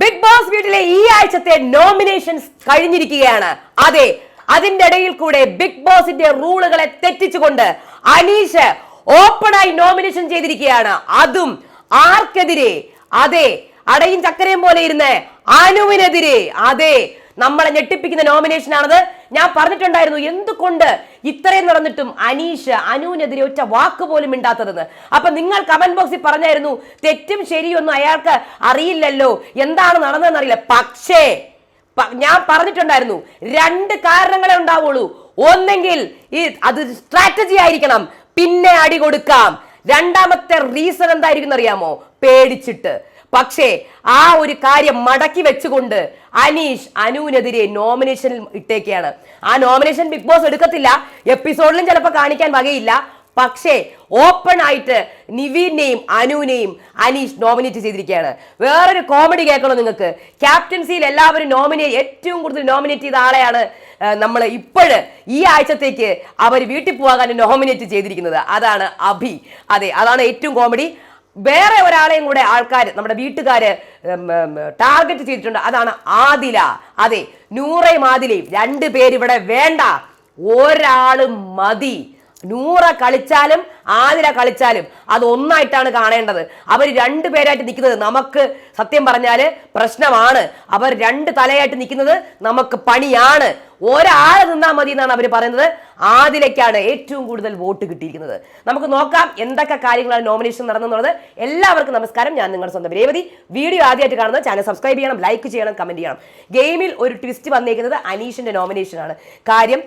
Big boss വീട്ടിലെ ഈ ആഴ്ചത്തെ നോമിനേഷൻസ് കഴിഞ്ഞിരിക്കുകയാണ്. അതെ അതിന്റെ ഇടയിൽ കൂടെ ബിഗ് ബോസിന്റെ റൂളുകളെ തെറ്റിച്ചുകൊണ്ട് അനീഷ് ഓപ്പണായി നോമിനേഷൻ ചെയ്തിരിക്കുകയാണ്. അതും ആർക്കെതിരെ? അതെ അടയും ചക്കരയും പോലെ ഇരുന്ന് അനുവിനെതിരെ. അതെ നമ്മളെ ഞെട്ടിപ്പിക്കുന്ന നോമിനേഷൻ ആണത്. ഞാൻ പറഞ്ഞിട്ടുണ്ടായിരുന്നു എന്തുകൊണ്ട് ഇത്രയും നടന്നിട്ടും അനീഷ് അനുവിനെതിരെ ഒറ്റ വാക്ക് പോലും മിണ്ടാത്തതെന്ന്. അപ്പൊ നിങ്ങൾ കമന്റ് ബോക്സിൽ പറഞ്ഞായിരുന്നു തെറ്റും ശരിയൊന്നും അയാൾക്ക് അറിയില്ലല്ലോ. എന്താണ് നടന്നതെന്ന് അറിയില്ല. പക്ഷേ ഞാൻ പറഞ്ഞിട്ടുണ്ടായിരുന്നു രണ്ട് കാരണങ്ങളെ ഉണ്ടാവുള്ളൂ. ഒന്നെങ്കിൽ ഈ അത് സ്ട്രാറ്റജി ആയിരിക്കണം. പിന്നെ അടി കൊടുക്കാം. രണ്ടാമത്തെ റീസൺ എന്തായിരിക്കും അറിയാമോ? പേടിച്ചിട്ട്. പക്ഷേ ആ ഒരു കാര്യം മടക്കി വെച്ചുകൊണ്ട് അനീഷ് അനുവിനെതിരെ നോമിനേഷൻ ഇട്ടേക്കാണ് ആ നോമിനേഷൻ ബിഗ് ബോസ് എടുക്കത്തില്ല. എപ്പിസോഡിലും ചിലപ്പോൾ കാണിക്കാൻ വകയില്ല. പക്ഷേ ഓപ്പൺ ആയിട്ട് നിവീനെയും അനുവിനെയും അനീഷ് നോമിനേറ്റ് ചെയ്തിരിക്കുകയാണ് വേറൊരു കോമഡി കേൾക്കണോ നിങ്ങൾക്ക്. ക്യാപ്റ്റൻസിയിൽ എല്ലാവരും നോമിനേറ്റ് ഏറ്റവും കൂടുതൽ നോമിനേറ്റ് ചെയ്ത ആളെയാണ് നമ്മൾ ഇപ്പോഴ് ഈ ആഴ്ചത്തേക്ക് അവർ വീട്ടിൽ പോകാൻ നോമിനേറ്റ് ചെയ്തിരിക്കുന്നത്. അതാണ് അഭി. അതെ അതാണ് ഏറ്റവും കോമഡി വേറെ ഒരാളെയും കൂടെ ആൾക്കാർ നമ്മുടെ വീട്ടുകാര് ടാർഗറ്റ് ചെയ്തിട്ടുണ്ട്. അതാണ് ആദില. അതെ നൂറയും ആദിലയും രണ്ട് പേരിവിടെ വേണ്ട. ഒരാളും മതി. നൂറ കളിച്ചാലും ആതിര കളിച്ചാലും അത് ഒന്നായിട്ടാണ് കാണേണ്ടത്. അവർ രണ്ട് പേരായിട്ട് നിൽക്കുന്നത് നമുക്ക് സത്യം പറഞ്ഞാൽ പ്രശ്നമാണ്. അവർ രണ്ട് തലയായിട്ട് നിൽക്കുന്നത് നമുക്ക് പണിയാണ്. ഒരാളെ നിന്നാൽ മതി എന്നാണ് അവർ പറയുന്നത്. ആദിലേക്കാണ് ഏറ്റവും കൂടുതൽ വോട്ട് കിട്ടിയിരിക്കുന്നത്. നമുക്ക് നോക്കാം എന്തൊക്കെ കാര്യങ്ങളാണ് നോമിനേഷൻ നടന്നെന്നുള്ളത് എല്ലാവർക്കും നമസ്കാരം. ഞാൻ നിങ്ങളുടെ സ്വന്തം രേവതി. വീഡിയോ ആദ്യമായിട്ട് കാണുന്നത് ചാനൽ സബ്സ്ക്രൈബ് ചെയ്യണം ലൈക്ക് ചെയ്യണം കമന്റ് ചെയ്യണം. ഗെയിമിൽ ഒരു ട്വിസ്റ്റ് വന്നേക്കുന്നത് അനീഷിന്റെ നോമിനേഷനാണ് കാര്യം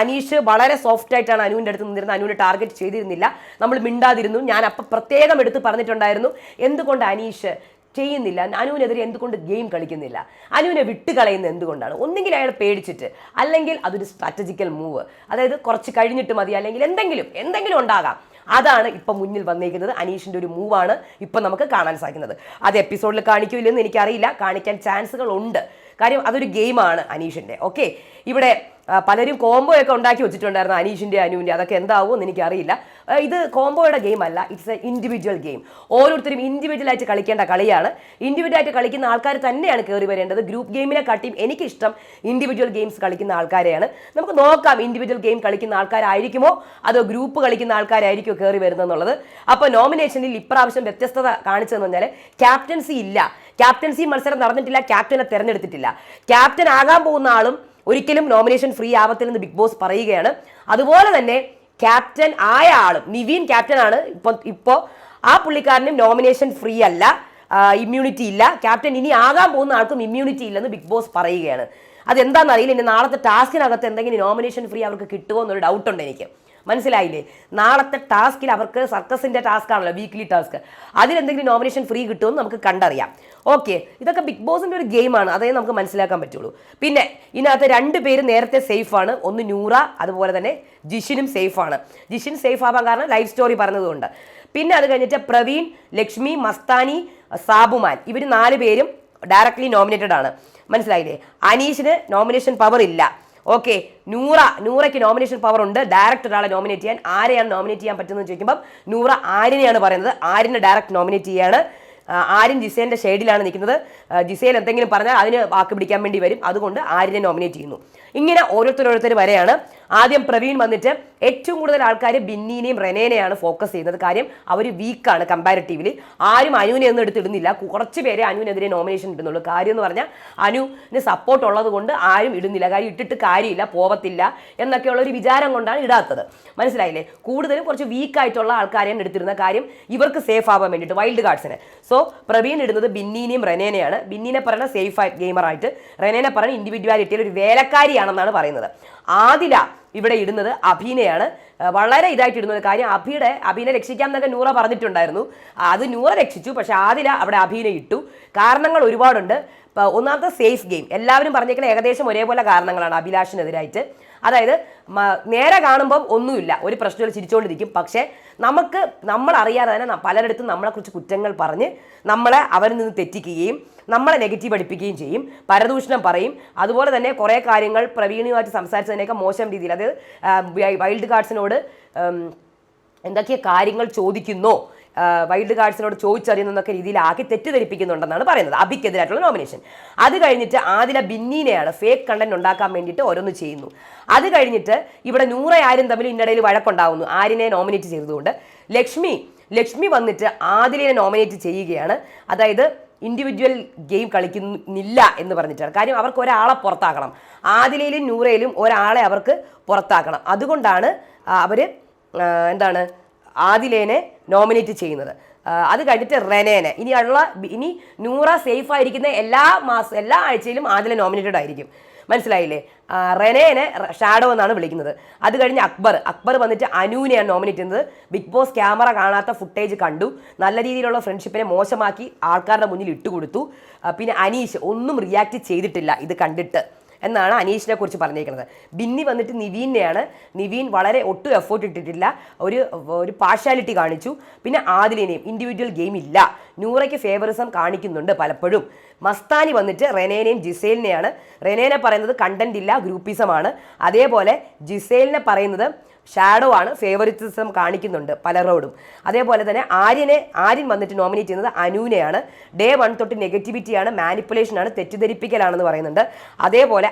അനീഷ് വളരെ സോഫ്റ്റ് ആയിട്ടാണ് അനുവിന്റെ അടുത്ത് നിന്നിരുന്നത്. അനുവിനെ ടാർഗറ്റ് ചെയ്തിരുന്നില്ല. നമ്മൾ മിണ്ടാതിരുന്നു. ഞാൻ അപ്പം പ്രത്യേകം എടുത്ത് പറഞ്ഞിട്ടുണ്ടായിരുന്നു. എന്തുകൊണ്ട് അനീഷ് ചെയ്യുന്നില്ല? അനുവിനെതിരെ എന്തുകൊണ്ട് ഗെയിം കളിക്കുന്നില്ല? അനുവിനെ വിട്ടുകളയുന്നത് എന്തുകൊണ്ടാണ്? ഒന്നുകിൽ അയാൾ പേടിച്ചിട്ട് അല്ലെങ്കിൽ അതൊരു സ്ട്രാറ്റജിക്കൽ മൂവ് അതായത് കുറച്ച് കഴിഞ്ഞിട്ട് മതി അല്ലെങ്കിൽ എന്തെങ്കിലും എന്തെങ്കിലും ഉണ്ടാകാം. അതാണ് ഇപ്പം മുന്നിൽ വന്നിരിക്കുന്നത് അനീഷിന്റെ ഒരു മൂവാണ് ഇപ്പം നമുക്ക് കാണാൻ സാധിക്കുന്നത്. അത് എപ്പിസോഡിൽ കാണിക്കൂലെന്ന് എനിക്കറിയില്ല. കാണിക്കാൻ ചാൻസുകൾ ഉണ്ട്. കാര്യം അതൊരു ഗെയിമാണ് അനീഷിന്റെ ഓക്കെ ഇവിടെ പലരും കോംബോ ഒക്കെ ഉണ്ടാക്കി വെച്ചിട്ടുണ്ടായിരുന്നു അനീഷിന്റെ അനുവിന്റെ അതൊക്കെ എന്താവും എനിക്കറിയില്ല. ഇത് കോംബോയുടെ ഗെയിം അല്ല ഇറ്റ്സ് എ ഇൻഡിവിജ്വൽ ഗെയിം ഓരോരുത്തരും ഇൻഡിവിജ്വൽ ആയിട്ട് കളിക്കേണ്ട കളിയാണ്. ഇൻഡിവിജ്വൽ ആയിട്ട് കളിക്കുന്ന ആൾക്കാർ തന്നെയാണ് കയറി വരേണ്ടത്. ഗ്രൂപ്പ് ഗെയിമിനെ കാട്ടിയും എനിക്കിഷ്ടം ഇൻഡിവിജ്വൽ ഗെയിംസ് കളിക്കുന്ന ആൾക്കാരെയാണ്. നമുക്ക് നോക്കാം ഇൻഡിവിജ്വൽ ഗെയിം കളിക്കുന്ന ആൾക്കാരായിരിക്കുമോ? അതോ ഗ്രൂപ്പ് കളിക്കുന്ന ആൾക്കാരായിരിക്കുമോ കയറി വരുന്നതെന്നുള്ളത്. അപ്പോൾ നോമിനേഷനിൽ ഇപ്രാവശ്യം വ്യത്യസ്തത കാണിച്ചതെന്ന് പറഞ്ഞാൽ ക്യാപ്റ്റൻസി ഇല്ല. ക്യാപ്റ്റൻസി മത്സരം നടന്നിട്ടില്ല ക്യാപ്റ്റനെ തിരഞ്ഞെടുത്തിട്ടില്ല. ക്യാപ്റ്റൻ ആകാൻ പോകുന്ന ആളും ഒരിക്കലും നോമിനേഷൻ ഫ്രീ ആവത്തില്ലെന്ന് ബിഗ് ബോസ് പറയുകയാണ്. അതുപോലെ തന്നെ ക്യാപ്റ്റൻ ആയ ആളും നിവീൻ ക്യാപ്റ്റൻ ആണ് ഇപ്പൊ ഇപ്പോ ആ പുള്ളിക്കാരനും നോമിനേഷൻ ഫ്രീ അല്ല ഇമ്മ്യൂണിറ്റി ഇല്ല. ക്യാപ്റ്റൻ ഇനി ആകാൻ പോകുന്ന ആൾക്കും ഇമ്മ്യൂണിറ്റി ഇല്ലെന്ന് ബിഗ് ബോസ് പറയുകയാണ്. അതെന്താണെന്ന് അറിയില്ല ഇനി നാളത്തെ ടാസ്കിനകത്ത് എന്തെങ്കിലും നോമിനേഷൻ ഫ്രീ അവർക്ക് കിട്ടുമോ എന്നൊരു ഡൗട്ട് ഉണ്ട് എനിക്ക്. മനസ്സിലായില്ലേ? നാളത്തെ ടാസ്കിൽ അവർക്ക് സർക്കസിന്റെ ടാസ്ക് ആണല്ലോ വീക്ക്ലി ടാസ്ക്. അതിലെന്തെങ്കിലും നോമിനേഷൻ ഫ്രീ കിട്ടുമെന്ന് നമുക്ക് കണ്ടറിയാം. ഓക്കെ ഇതൊക്കെ ബിഗ് ബോസിന്റെ ഒരു ഗെയിമാണ് അതേ നമുക്ക് മനസ്സിലാക്കാൻ പറ്റുള്ളൂ. പിന്നെ ഇതിനകത്ത് രണ്ട് പേര് നേരത്തെ സേഫ് ആണ് ഒന്ന് നൂറ അതുപോലെ തന്നെ ജിഷിനും സേഫ് ആണ് ജിഷിൻ സേഫ് ആവാൻ കാരണം ലൈഫ് സ്റ്റോറി പറഞ്ഞതുകൊണ്ട്. പിന്നെ അത് കഴിഞ്ഞിട്ട് പ്രവീൺ ലക്ഷ്മി മസ്താനി സാബുമാൻ ഇവർ നാല് പേരും ഡയറക്ട്ലി നോമിനേറ്റഡ് ആണ്. മനസ്സിലായില്ലേ? അനീഷിന് നോമിനേഷൻ പവർ ഇല്ല. ഓക്കെ നൂറ നൂറയ്ക്ക് നോമിനേഷൻ പവർ ഉണ്ട്. ഡയറക്റ്റ് ഒരാളെ നോമിനേറ്റ് ചെയ്യാൻ ആരെയാണ് നോമിനേറ്റ് ചെയ്യാൻ പറ്റുന്നത് ചോദിക്കുമ്പോൾ നൂറ ആരിനെയാണ് പറയുന്നത്. ആരിനെ ഡയറക്റ്റ് നോമിനേറ്റ് ചെയ്യാണ്. ആരിൻ ജിസേലിന്റെ ഷെയ്ഡിലാണ് നിൽക്കുന്നത്. ജിസേൽ എന്തെങ്കിലും പറഞ്ഞാൽ അതിന് വാക്ക് പിടിക്കാൻ വേണ്ടി വരും. അതുകൊണ്ട് ആരിനെ നോമിനേറ്റ് ചെയ്യുന്നു. ഇങ്ങനെ ഓരോരുത്തർ വരെയാണ്. ആദ്യം പ്രവീൺ വന്നിട്ട് ഏറ്റവും കൂടുതൽ ആൾക്കാർ ബിന്നീനെയും റെനേനെയാണ് ഫോക്കസ് ചെയ്യുന്നത്. കാര്യം അവർ വീക്കാണ് കമ്പാരിറ്റീവ്ലി ആരും അനുവിനെ ഒന്നും എടുത്തിടുന്നില്ല. കുറച്ച് പേരെ അനുവിനെതിരെ നോമിനേഷൻ ഇടുന്നുള്ളൂ. കാര്യം എന്ന് പറഞ്ഞാൽ അനുവിന് സപ്പോർട്ട് ഉള്ളത് കൊണ്ട് ആരും ഇടുന്നില്ല. കാര്യം ഇട്ടിട്ട് കാര്യമില്ല പോവത്തില്ല എന്നൊക്കെയുള്ള ഒരു വിചാരം കൊണ്ടാണ് ഇടാത്തത്. മനസ്സിലായില്ലേ? കൂടുതലും കുറച്ച് വീക്കായിട്ടുള്ള ആൾക്കാരെയാണ് എടുത്തിരുന്ന കാര്യം ഇവർക്ക് സേഫ് ആവാൻ വേണ്ടിയിട്ട് വൈൽഡ് കാർഡ്സിന് സോ പ്രവീൺ ഇടുന്നത് ബിന്നീനെയും റെനേനെയാണ്. ബിന്നീനെ പറയുന്ന സേഫ് ഗെയിമറായിട്ട് റെനേനെ പറയുന്ന ഇൻഡിവിജ്വാലിറ്റിയിൽ ഒരു വേലക്കാരിയാണെന്നാണ് പറയുന്നത്. ആദില ഇവിടെ ഇടുന്നത് അഭിനയാണ്. വളരെ ഇതായിട്ട് ഇടുന്നത് കാര്യം അഭിയുടെ അഭിനെ രക്ഷിക്കാം എന്നൊക്കെ നൂറ പറഞ്ഞിട്ടുണ്ടായിരുന്നു. അത് നൂറ രക്ഷിച്ചു പക്ഷെ ആദില അവിടെ അഭിനെ ഇട്ടു. കാരണങ്ങൾ ഒരുപാടുണ്ട്. ഒന്നാമത്തെ സേഫ് ഗെയിം. എല്ലാവരും പറഞ്ഞേക്കുന്ന ഏകദേശം ഒരേപോലെ കാരണങ്ങളാണ് അഭിലാഷിനെതിരായിട്ട്. അതായത് നേരെ കാണുമ്പം ഒന്നുമില്ല. ഒരു പ്രശ്നമില്ല ചിരിച്ചുകൊണ്ടിരിക്കും പക്ഷേ നമുക്ക് നമ്മൾ അറിയാതെ തന്നെ പലരിടത്തും നമ്മളെക്കുറിച്ച് കുറ്റങ്ങൾ പറഞ്ഞ് നമ്മളെ അവരിൽ നിന്ന് തെറ്റിക്കുകയും നമ്മളെ നെഗറ്റീവ് അടിപ്പിക്കുകയും ചെയ്യും. പരദൂഷണം പറയും. അതുപോലെ തന്നെ കുറേ കാര്യങ്ങൾ പ്രവീണുമായിട്ട് സംസാരിച്ചതിനൊക്കെ മോശം രീതിയിൽ അതായത് വൈൽഡ് കാർഡ്സിനോട് എന്തൊക്കെയാ എന്തൊക്കെ കാര്യങ്ങൾ ചോദിക്കുന്നോ വൈൽഡ് കാർഡ്സിനോട് ചോദിച്ചറിയുന്നതൊക്കെ രീതിയിലാക്കി തെറ്റിദ്ധരിപ്പിക്കുന്നുണ്ടെന്നാണ് പറയുന്നത്. അബിക്കെതിരായിട്ടുള്ള നോമിനേഷൻ അത് കഴിഞ്ഞിട്ട് ആദില ബിന്നീനെയാണ് ഫേക്ക് കണ്ടന്റ് ഉണ്ടാക്കാൻ വേണ്ടിയിട്ട് ഓരോന്ന് ചെയ്യുന്നു. അത് കഴിഞ്ഞിട്ട് ഇവിടെ നൂറ ആരും തമ്മിൽ ഇന്നിടയിൽ വഴക്കുണ്ടാവുന്നു. ആരിനെ നോമിനേറ്റ് ചെയ്തതുകൊണ്ട്. ലക്ഷ്മി ലക്ഷ്മി വന്നിട്ട് ആദിലിനെ നോമിനേറ്റ് ചെയ്യുകയാണ്. അതായത് ഇൻഡിവിജ്വൽ ഗെയിം കളിക്കുന്നില്ല എന്ന് പറഞ്ഞിട്ടാണ്. കാര്യം അവർക്ക് ഒരാളെ പുറത്താക്കണം. ആദിലയിലും നൂറയിലും ഒരാളെ അവർക്ക് പുറത്താക്കണം. അതുകൊണ്ടാണ് അവർ എന്താണ് ആദിലേനെ നോമിനേറ്റ് ചെയ്യുന്നത്. അത് കഴിഞ്ഞിട്ട് റെനേനെ. ഇനിയുള്ള ഇനി നൂറ സേഫ് ആയിരിക്കുന്ന എല്ലാ മാസം എല്ലാ ആഴ്ചയിലും ആദിലെ നോമിനേറ്റഡ് ആയിരിക്കും. മനസ്സിലായില്ലേ? റെനേനെ ഷാഡോ എന്നാണ് വിളിക്കുന്നത്. അത് കഴിഞ്ഞ് അക്ബർ. അക്ബർ വന്നിട്ട് അനുവിനെയാണ് നോമിനേറ്റ് ചെയ്യുന്നത്. ബിഗ് ബോസ് ക്യാമറ കാണാത്ത ഫുട്ടേജ് കണ്ടു. നല്ല രീതിയിലുള്ള ഫ്രണ്ട്ഷിപ്പിനെ മോശമാക്കി ആൾക്കാരുടെ മുന്നിൽ ഇട്ടുകൊടുത്തു. പിന്നെ അനീഷ് ഒന്നും റിയാക്ട് ചെയ്തിട്ടില്ല ഇത് കണ്ടിട്ട്. എന്നാണ് അനീഷിനെ കുറിച്ച് പറഞ്ഞിരിക്കുന്നത്. ബിന്നി വന്നിട്ട് നിവീനെയാണ്. നിവീൻ വളരെ ഒട്ടും എഫേർട്ട് ഇട്ടിട്ടില്ല. ഒരു ഒരു പാർഷ്യാലിറ്റി കാണിച്ചു. പിന്നെ ആദിലിനെയും ഇൻഡിവിജ്വൽ ഗെയിം ഇല്ല. നൂറയ്ക്ക് ഫേവറിസം കാണിക്കുന്നുണ്ട് പലപ്പോഴും. മസ്താനി വന്നിട്ട് റെനേനെയും ജിസേലിനെയാണ്. റെനേനെ പറയുന്നത് കണ്ടന്റ് ഇല്ല ഗ്രൂപ്പിസമാണ് അതേപോലെ ജിസേലിനെ പറയുന്നത് ഷാഡോ ആണ് ഫേവറിറ്റിസം കാണിക്കുന്നുണ്ട് പലരോടും. അതേപോലെ തന്നെ ആര്യനെ ആര്യൻ വന്നിട്ട് നോമിനേറ്റ് ചെയ്യുന്നത് അനൂനെയാണ്. ഡേ വൺ തൊട്ട് നെഗറ്റിവിറ്റിയാണ് മാനിപ്പുലേഷനാണ് തെറ്റിദ്ധരിപ്പിക്കലാണെന്ന് പറയുന്നുണ്ട്. അതേപോലെ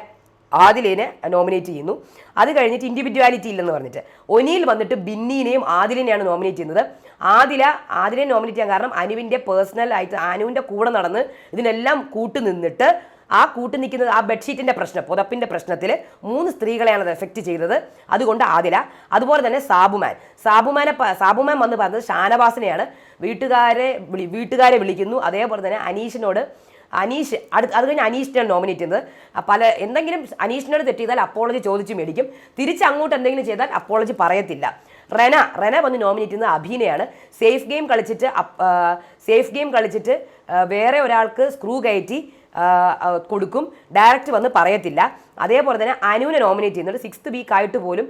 ആദിലിനെ നോമിനേറ്റ് ചെയ്യുന്നു. അത് കഴിഞ്ഞിട്ട് ഇൻഡിവിജ്വാലിറ്റി ഇല്ലെന്ന് പറഞ്ഞിട്ട്. ഒനിയിൽ വന്നിട്ട് ബിന്നീനെയും ആദിലിനെയാണ് നോമിനേറ്റ് ചെയ്യുന്നത്. ആദില ആദിലെ നോമിനേറ്റ് ചെയ്യാൻ കാരണം അനുവിന്റെ പേഴ്സണൽ ആയിട്ട് അനുവിന്റെ കൂടെ നടന്ന് ഇതിനെല്ലാം കൂട്ടു നിന്നിട്ട് ആ കൂട്ടു നിൽക്കുന്നത് ആ ബെഡ്ഷീറ്റിന്റെ പ്രശ്നം പുതപ്പിന്റെ പ്രശ്നത്തിൽ മൂന്ന് സ്ത്രീകളെയാണ് അത് എഫക്റ്റ് ചെയ്തത്. അതുകൊണ്ട് ആദില അതുപോലെ തന്നെ സാബുമാൻ. സാബുമാനെ സാബുമാൻ വന്ന് പറഞ്ഞത് ഷാനവാസിനെയാണ്. വീട്ടുകാരെ വിളി വീട്ടുകാരെ വിളിക്കുന്നു. അതേപോലെ തന്നെ അനീഷിനോട് അനീഷ് അടുത്ത് അത് കഴിഞ്ഞ് അനീഷിനെയാണ് നോമിനേറ്റ് ചെയ്യുന്നത് പല എന്തെങ്കിലും അനീഷിനോട് തെറ്റ് ചെയ്താൽ അപ്പോളജി ചോദിച്ച് മേടിക്കും. തിരിച്ച് അങ്ങോട്ട് എന്തെങ്കിലും ചെയ്താൽ അപ്പോളജി പറയത്തില്ല. റെന റെന വന്ന് നോമിനേറ്റ് ചെയ്യുന്നത് അഭിനയാണ്. സേഫ് ഗെയിം കളിച്ചിട്ട് സേഫ് ഗെയിം കളിച്ചിട്ട് വേറെ ഒരാൾക്ക് സ്ക്രൂ കയറ്റി കൊടുക്കും. ഡയറക്റ്റ് വന്ന് പറയത്തില്ല. അതേപോലെ തന്നെ അനുവിനെ നോമിനേറ്റ് ചെയ്യുന്നുണ്ട്. സിക്സ്ത് വീക്ക് ആയിട്ട് പോലും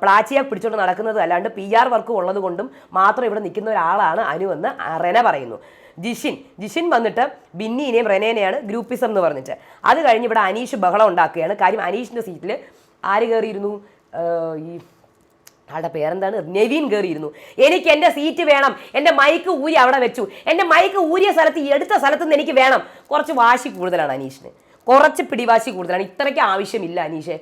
പ്ലാച്ചിയ പിടിച്ചുകൊണ്ട് നടക്കുന്നത് അല്ലാണ്ട് പി ആർ വർക്ക് ഉള്ളത് കൊണ്ടും മാത്രം ഇവിടെ നിൽക്കുന്ന ഒരാളാണ് അനു എന്ന് റെന പറയുന്നു. ജിഷിൻ ജിഷിൻ വന്നിട്ട് ബിന്നിനെയും റെനേനെയാണ് ഗ്രൂപ്പിസം എന്ന് പറഞ്ഞിട്ട്. അത് കഴിഞ്ഞ് ഇവിടെ അനീഷ് ബഹളം ഉണ്ടാക്കുകയാണ്. കാര്യം അനീഷിന്റെ സീറ്റിൽ ആര് കയറിയിരുന്നു ഈ ആളുടെ പേരെന്താണ്? നെവീൻ കയറിയിരുന്നു എനിക്ക് എന്റെ സീറ്റ് വേണം. എന്റെ മൈക്ക് ഊരി അവിടെ വെച്ചു. എന്റെ മൈക്ക് ഊരിയ സ്ഥലത്ത് എടുത്ത സ്ഥലത്ത് നിന്ന് എനിക്ക് വേണം. കുറച്ച് വാശി കൂടുതലാണ് അനീഷിന്. കുറച്ച് പിടിവാശി കൂടുതലാണ്. ഇത്രയ്ക്ക് ആവശ്യമില്ല അനീഷ്.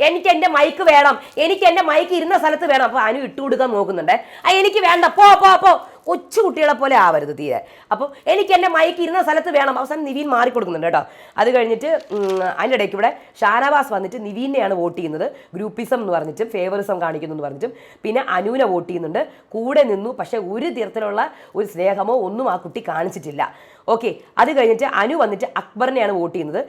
എനിക്ക് എന്റെ മൈക്ക് വേണം. എനിക്ക് എന്റെ മൈക്ക് ഇരുന്ന സ്ഥലത്ത് വേണം. അപ്പോൾ അനു ഇട്ടുകൊടുക്കാൻ നോക്കുന്നുണ്ട്. ആ എനിക്ക് വേണ്ട. പോ പോ പോ. കൊച്ചു കുട്ടികളെ പോലെ ആവരുത് തീരെ. അപ്പോൾ എനിക്ക് എന്റെ മയക്ക് ഇരുന്ന സ്ഥലത്ത് വേണം. അവസാനം നിവീൻ മാറിക്കൊടുക്കുന്നുണ്ട് കേട്ടോ. അത് കഴിഞ്ഞിട്ട് അതിന്റെ ഇടയ്ക്ക് ഇവിടെ ഷാനവാസ് വന്നിട്ട് നിവീനെയാണ് വോട്ട് ചെയ്യുന്നത്. ഗ്രൂപ്പിസം എന്ന് പറഞ്ഞിട്ടും ഫേവറിസം കാണിക്കുന്നു എന്ന് പറഞ്ഞിട്ടും. പിന്നെ അനുവിനെ വോട്ട് ചെയ്യുന്നുണ്ട്. കൂടെ നിന്നു പക്ഷേ ഒരു തരത്തിലുള്ള ഒരു സ്നേഹമോ ഒന്നും ആ കുട്ടി കാണിച്ചിട്ടില്ല. ഓക്കെ അത് കഴിഞ്ഞിട്ട് അനു വന്നിട്ട് അക്ബറിനെയാണ് വോട്ട് ചെയ്യുന്നത്.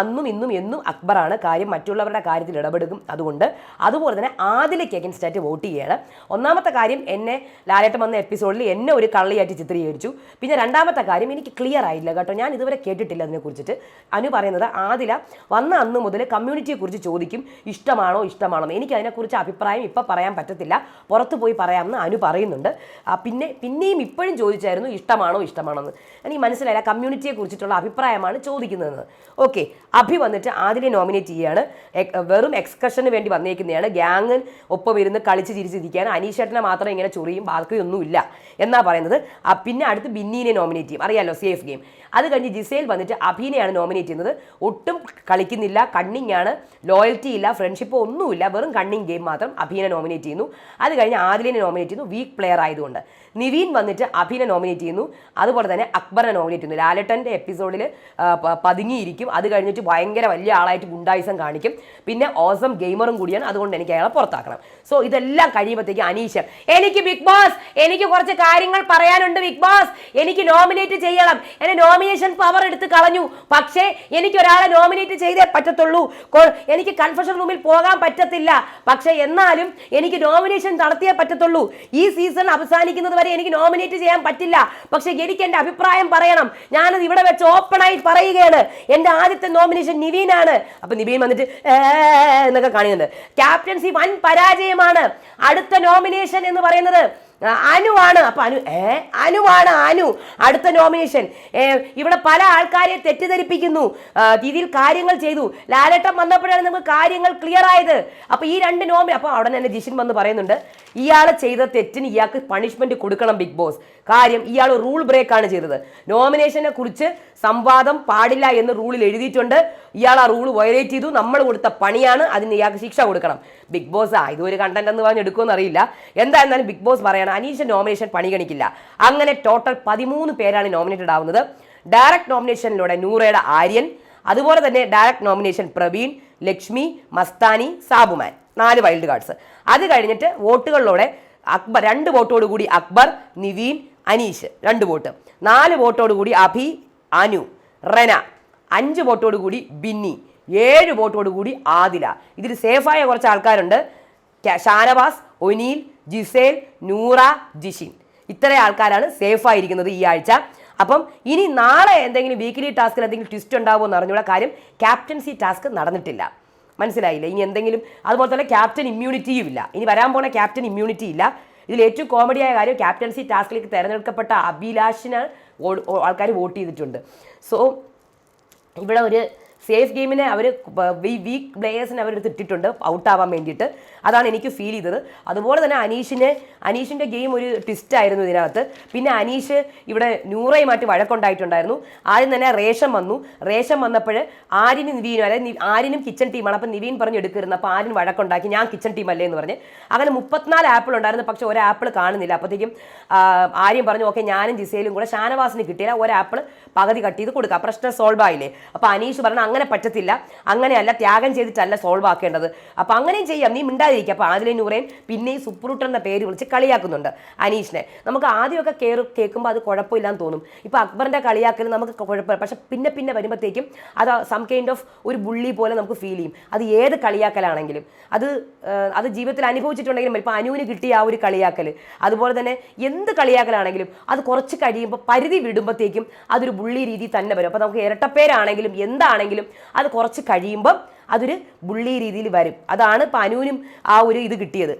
അന്നും ഇന്നും എന്നും അക്ബറാണ്. കാര്യം മറ്റുള്ളവരുടെ കാര്യത്തിൽ ഇടപെടുക്കും അതുകൊണ്ട്. അതുപോലെ തന്നെ ആദിലേക്ക് അഗൻസ്റ്റായിട്ട് വോട്ട് ചെയ്യുകയാണ് ഒന്നാമത്തെ കാര്യം എന്നെ ലാലേട്ടം വന്ന എപ്പിസോഡിൽ എന്നെ ഒരു കള്ളിയായിട്ട് ചിത്രീകരിച്ചു. പിന്നെ രണ്ടാമത്തെ കാര്യം എനിക്ക് ക്ലിയർ ആയില്ല കേട്ടോ. ഞാൻ ഇതുവരെ കേട്ടിട്ടില്ല അതിനെക്കുറിച്ചിട്ട് അനു പറയുന്നത് ആദില വന്ന അന്ന് മുതൽ കമ്മ്യൂണിറ്റിയെ കുറിച്ച് ചോദിക്കും. ഇഷ്ടമാണോ ഇഷ്ടമാണോ? എന്ന്. എനിക്ക് അതിനെക്കുറിച്ച് അഭിപ്രായം ഇപ്പം പറയാൻ പറ്റത്തില്ല. പുറത്ത് പോയി പറയാമെന്ന് അനു പറയുന്നുണ്ട്. പിന്നെ പിന്നെയും ഇപ്പോഴും ചോദിച്ചായിരുന്നു ഇഷ്ടമാണോ ഇഷ്ടമാണോ എന്ന് എനിക്ക് മനസ്സിലായില്ല കമ്മ്യൂണിറ്റിയെ കുറിച്ചിട്ടുള്ള അഭിപ്രായമാണ് ചോദിക്കുന്നതെന്ന്. ഓക്കെ അഭി വന്നിട്ട് ആദിലെ നോമിനേറ്റ് ചെയ്യുകയാണ് വെറും എക്സ്കർഷന് വേണ്ടി വന്നേക്കുന്നതാണ്. ഗ്യാങ് ഒപ്പം ഇരുന്ന് കളിച്ച് ചിരിച്ചിരിക്കുകയാണ്. അനീഷേട്ടനെ മാത്രം ഇങ്ങനെ ചൊറിയും ബാക്കിയൊന്നുമില്ല എന്നാ പറയുന്നത്? പിന്നെ അടുത്ത് ബിന്നീനെ നോമിനേറ്റ് ചെയ്യും. അറിയാലോ സേഫ് ഗെയിം അത് കഴിഞ്ഞ് ജിസേൽ വന്നിട്ട് അഭിനെയാണ് നോമിനേറ്റ് ചെയ്യുന്നത്. ഒട്ടും കളിക്കുന്നില്ല കണ്ണിങ് ആണ്. ലോയൽറ്റി ഇല്ല ഫ്രണ്ട്ഷിപ്പ് ഒന്നുമില്ല. വെറും കണ്ണിങ് ഗെയിം മാത്രം അഭിനെ നോമിനേറ്റ് ചെയ്യുന്നു. അത് കഴിഞ്ഞ് ആദിലിനെ നോമിനേറ്റ് ചെയ്യുന്നു വീക്ക് പ്ലെയർ ആയതുകൊണ്ട്. നിവീൻ വന്നിട്ട് അഭിനെ നോമിനേറ്റ് ചെയ്യുന്നു. അതുപോലെ തന്നെ അക്ബറിനെ നോമിനേറ്റ് ചെയ്യുന്നു. ലാലട്ടന്റെ എപ്പിസോഡിൽ പതുങ്ങിയിരിക്കും. അത് കഴിഞ്ഞിട്ട് ഭയങ്കര വലിയ ആളായിട്ട് ഗുണ്ടായിസം കാണിക്കും. പിന്നെ ഓസം ഗെയിമറും കൂടിയാണ്. അതുകൊണ്ട് എനിക്ക് അയാളെ പുറത്താക്കണം. സോ ഇതെല്ലാം കഴിയുമ്പോഴത്തേക്ക് അനീഷ് എനിക്ക് ബിഗ് ബോസ് എനിക്ക് കുറച്ച് കാര്യങ്ങൾ പറയാനുണ്ട് ബിഗ് ബോസ്. എനിക്ക് നോമിനേറ്റ് ചെയ്യണം. എന്നെ നോമിനേഷൻ പവർ എടുത്ത് കളഞ്ഞു. പക്ഷേ എനിക്ക് ഒരാളെ നോമിനേറ്റ് ചെയ്തേ പറ്റത്തുള്ളൂ. എനിക്ക് കൺഫഷൻ റൂമിൽ പോകാൻ പറ്റത്തില്ല. പക്ഷേ എന്നാലും എനിക്ക് നോമിനേഷൻ നടത്തിയേ പറ്റത്തുള്ളൂ. ഈ സീസൺ അവസാനിക്കുന്നത് വരെ എനിക്ക് നോമിനേറ്റ് ചെയ്യാൻ പറ്റില്ല. പക്ഷേ എനിക്ക് എന്റെ അഭിപ്രായം പറയണം. ഞാനത് ഇവിടെ വെച്ച് ഓപ്പണായി പറയുകയാണ്. എന്റെ ആദ്യത്തെ നോമിനേഷൻ നിവീനാണ്. അപ്പം നിവീൻ വന്നിട്ട് എന്നൊക്കെ കാണിക്കുന്നുണ്ട്. ക്യാപ്റ്റൻസി വൻ പരാജയമാണ്. അടുത്ത നോമിനേഷൻ എന്ന് പറയുന്നത് അനുവാണ് അപ്പൊ അനു ഏ അനുവാണ് അനു. അടുത്ത നോമിനേഷൻ ഇവിടെ പല ആൾക്കാരെ തെറ്റിദ്ധരിപ്പിക്കുന്നു. രീതിയിൽ കാര്യങ്ങൾ ചെയ്തു. ലാലേട്ടൻ വന്നപ്പോഴാണ് നമുക്ക് കാര്യങ്ങൾ ക്ലിയർ ആയത്. അപ്പൊ ഈ രണ്ട് നോമി അപ്പൊ അവിടെ തന്നെ ജിഷിൻ വന്ന് പറയുന്നുണ്ട് ഇയാളെ ചെയ്ത തെറ്റിന് ഇയാൾക്ക് പണിഷ്മെന്റ് കൊടുക്കണം ബിഗ് ബോസ് കാര്യം ഇയാൾ റൂൾ ബ്രേക്ക് ആണ് ചെയ്തത്. നോമിനേഷനെ കുറിച്ച് സംവാദം പാടില്ല എന്ന് റൂളിൽ എഴുതിയിട്ടുണ്ട്. ഇയാൾ ആ റൂൾ വയലേറ്റ് ചെയ്തു. നമ്മൾ കൊടുത്ത പണിയാണ്. അതിന് ഇയാൾക്ക് ശിക്ഷ കൊടുക്കണം. ബിഗ് ബോസ് ആ ഇതൊരു കണ്ടന്റ് എന്ന് പറഞ്ഞ് എടുക്കുമെന്ന് അറിയില്ല എന്തായിരുന്നാലും ബിഗ് ബോസ് പറയണം അനീഷ് നോമിനേഷൻ പണിഗണിക്കില്ല അങ്ങനെ ടോട്ടൽ പതിമൂന്ന് പേരാണ് നോമിനേറ്റഡ് ആവുന്നത്. ഡയറക്ട് നോമിനേഷനിലൂടെ നൂറയുടെ ആര്യൻ അതുപോലെ തന്നെ ഡയറക്ട് നോമിനേഷൻ പ്രവീൺ ലക്ഷ്മി മസ്താനി സാബുമാൻ. നാല് വൈൽഡ് കാർഡ്സ് അത് കഴിഞ്ഞിട്ട് വോട്ടുകളിലൂടെ അക്ബർ രണ്ട് വോട്ടോട് കൂടി അക്ബർ നിവീൻ അനീഷ് രണ്ട് വോട്ട്. നാല് വോട്ടോട് കൂടി അഭി അനു. റെന അഞ്ച് വോട്ടോട് കൂടി ബിന്നി. ഏഴ് വോട്ടോട് കൂടി ആദില. ഇതിൽ സേഫായ കുറച്ച് ആൾക്കാരുണ്ട്. ഷാനവാസ് ഒനീൽ ജിസേൽ നൂറ ജിഷിൻ. ഇത്ര ആൾക്കാരാണ് സേഫായിരിക്കുന്നത് ഈ ആഴ്ച. അപ്പം ഇനി നാളെ എന്തെങ്കിലും വീക്കിലി ടാസ്കിൽ എന്തെങ്കിലും ട്വിസ്റ്റ് ഉണ്ടാവുമോ എന്ന് അറിഞ്ഞുള്ള കാര്യം. ക്യാപ്റ്റൻസി ടാസ്ക് നടന്നിട്ടില്ല. മനസ്സിലായില്ല? ഇനി എന്തെങ്കിലും അതുപോലെ തന്നെ ക്യാപ്റ്റൻ ഇമ്മ്യൂണിറ്റിയും ഇല്ല. ഇനി വരാൻ പോണ ക്യാപ്റ്റൻ ഇമ്മ്യൂണിറ്റി ഇല്ല. ഇതിൽ ഏറ്റവും കോമഡിയായ കാര്യം ക്യാപ്റ്റൻസി ടാസ്കിലേക്ക് തിരഞ്ഞെടുക്കപ്പെട്ട അഭിലാഷിന് ആൾക്കാർ വോട്ട് ചെയ്തിട്ടുണ്ട്. സോ ഇവിടെ ഒരു സേഫ് ഗെയിമിനെ അവർ വീക്ക് പ്ലേയേഴ്സിനെ അവർ ഇട്ടിട്ടുണ്ട് ഔട്ട് ആവാൻ വേണ്ടിയിട്ട്. അതാണ് എനിക്ക് ഫീൽ ചെയ്തത്. അതുപോലെ തന്നെ അനീഷിന് അനീഷിന്റെ ഗെയിം ഒരു ട്വിസ്റ്റ് ആയിരുന്നു ഇതിനകത്ത്. പിന്നെ അനീഷ് ഇവിടെ നൂറയുമായിട്ട് വഴക്കുണ്ടായിട്ടുണ്ടായിരുന്നു. ആദ്യം തന്നെ റേഷൻ വന്നു. റേഷൻ വന്നപ്പോൾ ആര്യനും നിവീനും അതായത് ആര്യനും കിച്ചൺ ടീമാണ് അപ്പം നിവീൻ പറഞ്ഞു എടുക്കരുത്. അപ്പോൾ ആര്യൻ വഴക്കുണ്ടാക്കി. ഞാൻ കിച്ചൺ ടീം അല്ലേ എന്ന് പറഞ്ഞ്. അങ്ങനെ മുപ്പത്തിനാല് ആപ്പിൾ ഉണ്ടായിരുന്നു. പക്ഷേ ഒരു ആപ്പിൾ കാണുന്നില്ല. അപ്പോഴത്തേക്കും ആര്യം പറഞ്ഞു ഓക്കെ ഞാനും ജിസയിലും കൂടെ ഷാനവാസിന് കിട്ടിയില്ല ഒരു ആപ്പിൾ പകുതി കട്ട് ചെയ്ത് കൊടുക്കുക പ്രശ്നം സോൾവ് ആയില്ലേ? അപ്പോൾ അനീഷ് പറഞ്ഞു അങ്ങനെ പറ്റത്തില്ല. അങ്ങനെയല്ല ത്യാഗം ചെയ്തിട്ടല്ല സോൾവ് ആക്കേണ്ടത്. അപ്പോൾ അങ്ങനെയും ചെയ്യാം. നീ മിണ്ടാതിരിക്കുക അപ്പോൾ ആദിലെ പിന്നെ പിന്നെയും സുപ്രൂട്ടർ എന്ന പേര് വിളിച്ച് കളിയാക്കുന്നുണ്ട് അനീഷിനെ. നമുക്ക് ആദ്യമൊക്കെ കയറി കേൾക്കുമ്പോൾ അത് കുഴപ്പമില്ലാന്ന് തോന്നും. ഇപ്പോൾ അക്ബറിന്റെ കളിയാക്കൽ നമുക്ക് കുഴപ്പമില്ല. പക്ഷെ പിന്നെ പിന്നെ വരുമ്പോഴത്തേക്കും അത് സം കൈൻഡ് ഓഫ് ഒരു ബുള്ളി പോലെ നമുക്ക് ഫീൽ ചെയ്യും. അത് ഏത് കളിയാക്കലാണെങ്കിലും. അത് അത് ജീവിതത്തിൽ അനുഭവിച്ചിട്ടുണ്ടെങ്കിലും ഇപ്പോൾ അനുവിന് കിട്ടിയ ആ ഒരു കളിയാക്കൽ അതുപോലെ തന്നെ എന്ത് കളിയാക്കലാണെങ്കിലും അത് കുറച്ച് കഴിയുമ്പോൾ പരിധി വിടുമ്പോഴത്തേക്കും അതൊരു ബുള്ളി രീതി തന്നെ വരും. അപ്പോൾ നമുക്ക് ഇരട്ടപ്പേരാണെങ്കിലും എന്താണെങ്കിലും അത് കുറച്ച് കഴിയുമ്പം അതൊരു ബുള്ളി രീതിയിൽ വരും. അതാണ് ഇപ്പം അനുവിനും ആ ഒരു ഇത് കിട്ടിയത്.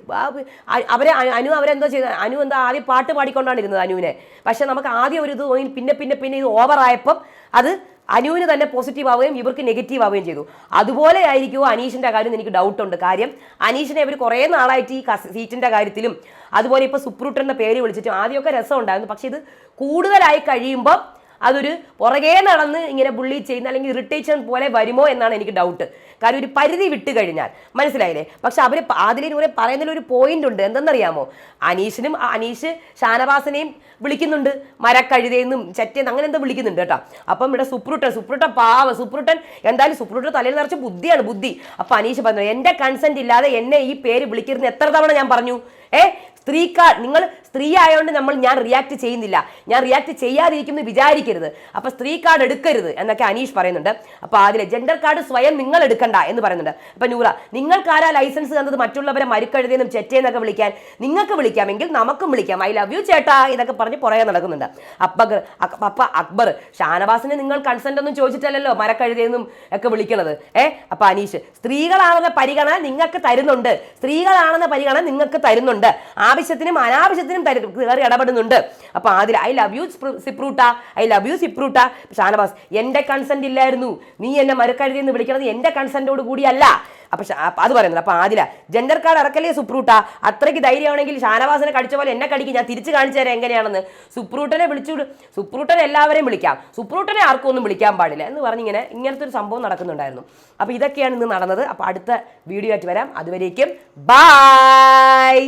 അവരെ അനു അവരെന്തോ ചെയ്ത അനു എന്താ ആദ്യം പാട്ട് പാടിക്കൊണ്ടാണ് ഇരുന്നത് അനുവിനെ. പക്ഷെ നമുക്ക് ആദ്യം ഒരു ഇത് തോന്നി പിന്നെ പിന്നെ പിന്നെ ഇത് ഓവറായപ്പം അത് അനുവിന് തന്നെ പോസിറ്റീവ് ആവുകയും ഇവർക്ക് നെഗറ്റീവ് ആവുകയും ചെയ്തു. അതുപോലെ ആയിരിക്കുമോ അനീഷിന്റെ കാര്യം എനിക്ക് ഡൗട്ട് ഉണ്ട്. കാര്യം അനീഷിനെ ഇവർ കുറേ നാളായിട്ട് ഈ സീറ്റിന്റെ കാര്യത്തിലും അതുപോലെ ഇപ്പോൾ സുപ്രൂട്ടറിന്റെ പേര് വിളിച്ചിട്ടും ആദ്യമൊക്കെ രസം ഉണ്ടായിരുന്നു. പക്ഷേ ഇത് കൂടുതലായി കഴിയുമ്പോൾ അതൊരു പുറകെ നടന്ന് ഇങ്ങനെ ബുള്ളി ചെയ്യുന്ന അല്ലെങ്കിൽ ഇറിറ്റേഷൻ പോലെ വരുമോ എന്നാണ് എനിക്ക് ഡൗട്ട് കാര്യം ഒരു പരിധി വിട്ട് കഴിഞ്ഞാൽ മനസ്സിലായില്ലേ? പക്ഷെ അവർ അതിലൂടെ പറയുന്നതിൽ ഒരു പോയിന്റ് ഉണ്ട്. എന്തെന്നറിയാമോ? അനീഷിനും അനീഷ് ഷാനവാസിനെയും വിളിക്കുന്നുണ്ട്. മരക്കഴുതയെന്നും ചറ്റയെന്നും അങ്ങനെ എന്തോ വിളിക്കുന്നുണ്ട് കേട്ടോ. അപ്പം ഇവിടെ സുപ്രൂട്ടൻ സുപ്രൂട്ടൻ പാവ സുപ്രൂട്ടൻ എന്തായാലും സുപ്രൂട്ടൻ തലയിൽ നിറച്ച് ബുദ്ധിയാണ് ബുദ്ധി. അപ്പൊ അനീഷ് പറഞ്ഞു എന്റെ കൺസെന്റ് ഇല്ലാതെ എന്നെ ഈ പേര് വിളിക്കരുത് എത്ര തവണ ഞാൻ പറഞ്ഞു? ഏ സ്ത്രീക്കാർ നിങ്ങൾ സ്ത്രീ ആയതുകൊണ്ട് നമ്മൾ ഞാൻ റിയാക്ട് ചെയ്യുന്നില്ല. ഞാൻ റിയാക്ട് ചെയ്യാതിരിക്കുന്നു വിചാരിക്കരുത്. അപ്പൊ സ്ത്രീ കാർഡ് എടുക്കരുത് എന്നൊക്കെ അനീഷ് പറയുന്നുണ്ട്. അപ്പൊ അതിലെ ജെൻഡർ കാർഡ് സ്വയം നിങ്ങൾ എടുക്കണ്ട എന്ന് പറയുന്നുണ്ട്. അപ്പൊ നൂറ നിങ്ങൾക്കാരാ ലൈസൻസ് തന്നത്? മറ്റുള്ളവരെ മരുക്കഴുതെന്നും ചെറ്റേന്നൊക്കെ വിളിക്കാൻ നിങ്ങൾക്ക് വിളിക്കാമെങ്കിൽ നമുക്കും വിളിക്കാം. ഐ ലവ് യു ചേട്ടാ ഇതൊക്കെ പറഞ്ഞ് പുറകെ നടക്കുന്നുണ്ട്. അപ്പ അപ്പ അക്ബർ ഷാനവാസിന് നിങ്ങൾ കൺസെന്റ് ഒന്നും ചോദിച്ചിട്ടല്ലല്ലോ മരക്കഴുതെന്നും ഒക്കെ വിളിക്കണത്. ഏ? അപ്പൊ അനീഷ് സ്ത്രീകളാണെന്ന പരിഗണന നിങ്ങൾക്ക് തരുന്നുണ്ട്. സ്ത്രീകളാണെന്ന പരിഗണന നിങ്ങൾക്ക് തരുന്നുണ്ട്. ആവശ്യത്തിനും അനാവശ്യത്തിനും തരു കയറി ഇടപെടുന്നുണ്ട്. അപ്പൊ അതിൽ ഐ ലവ് യു സിപ്രൂട്ട ഐ ലവ് യു സിപ്രൂട്ട ഷാനവാസ് എന്റെ കൺസെന്റ് ഇല്ലായിരുന്നു. നീ എന്നെ മരക്കഴുതി എന്ന് വിളിക്കണത് എന്റെ കൺസെന്റോട് കൂടിയല്ല. അപ്പൊ അത് പറയുന്നത് അപ്പൊ ആദില ജെൻഡർ കാർഡ് ഇറക്കല്ലേ സുപ്രൂട്ട അത്രയ്ക്ക് ധൈര്യമാണെങ്കിൽ ഷാനവാസിനെ കടിച്ച പോലെ എന്നെ കടിക്കും. ഞാൻ തിരിച്ചു കാണിച്ചു തരാം എങ്ങനെയാണെന്ന്. സുപ്രൂട്ടനെ വിളിച്ചു സുപ്രൂട്ടനെ എല്ലാവരെയും വിളിക്കാം. സുപ്രൂട്ടനെ ആർക്കും ഒന്നും വിളിക്കാൻ പാടില്ല. എന്ന് പറഞ്ഞിങ്ങനെ ഇങ്ങനത്തെ ഒരു സംഭവം നടക്കുന്നുണ്ടായിരുന്നു. അപ്പൊ ഇതൊക്കെയാണ് ഇന്ന് നടന്നത്. അപ്പൊ അടുത്ത വീഡിയോ ആയിട്ട് വരാം. അതുവരേക്കും ബൈ